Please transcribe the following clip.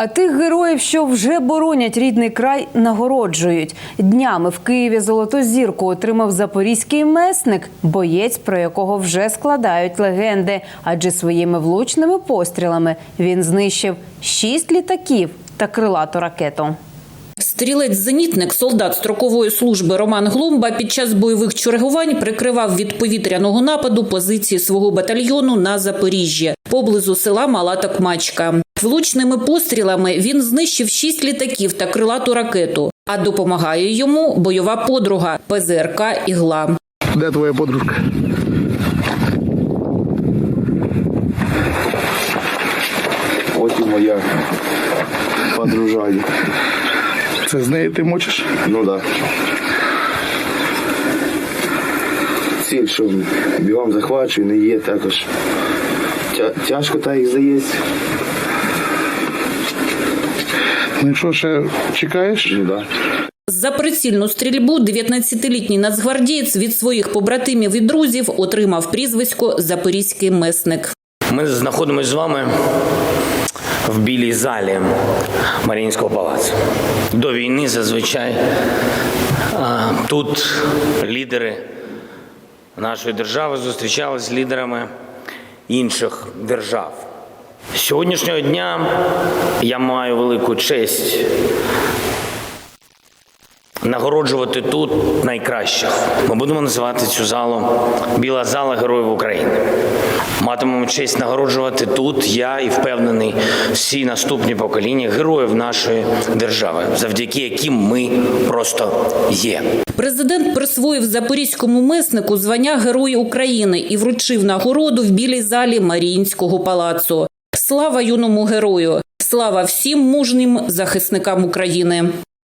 А тих героїв, що вже боронять рідний край, нагороджують. Днями в Києві золоту зірку отримав запорізький месник, боєць, про якого вже складають легенди. Адже своїми влучними пострілами він знищив шість літаків та крилату ракету. Стрілець-зенітник, солдат строкової служби Роман Глумба під час бойових чергувань прикривав від повітряного нападу позиції свого батальйону на Запоріжжі поблизу села Мала Токмачка. Влучними пострілами він знищив шість літаків та крилату ракету. А допомагає йому бойова подруга ПЗРК Ігла. Де твоя подружка? Ось і моя подружання. Це з нею ти мочиш? Ну да. Ціль, що бігом захвачую, не є також. Тя- Тяжко та їх заїсть. Ну і що ще чекаєш? Ну да. За прицільну стрільбу 19-літній нацгвардієць від своїх побратимів і друзів отримав прізвисько Запорізький месник. Ми знаходимося з вами в білій залі Маріїнського палацу. До війни зазвичай тут лідери нашої держави зустрічалися з лідерами інших держав. З Сьогоднішнього дня я маю велику честь нагороджувати тут найкращих. Ми будемо називати цю залу Біла зала Героїв України. Матимемо честь нагороджувати тут я і впевнений всі наступні покоління героїв нашої держави, завдяки яким ми просто є. Президент присвоїв запорізькому меснику звання Герой України і вручив нагороду в білій залі Маріїнського палацу. Слава юному герою! Слава всім мужнім захисникам України!